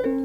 ည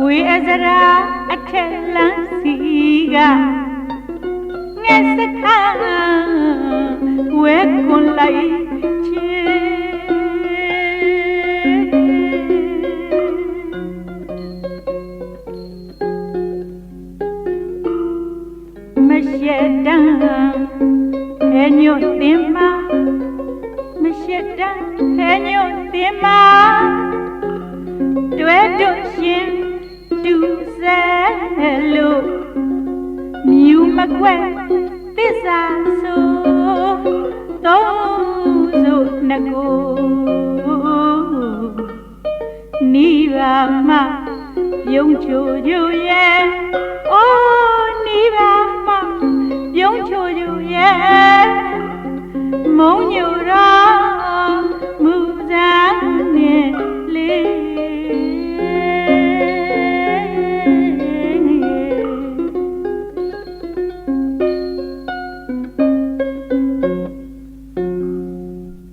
ဘွေအစရာအထက်လန်းစီကငဲစခါဝဲကွန်လိုက်ချေမရှက်တမ်းဖဲညွတ်တင်မမရှက်တမ်းဖဲညွတ်တင်မတွဲတို့ရှင် Tuzelo Miu magwe Pisaso Tozo nago Ni ma Yong cho yo ye Oh ni ma Yong cho yo ye Mong yo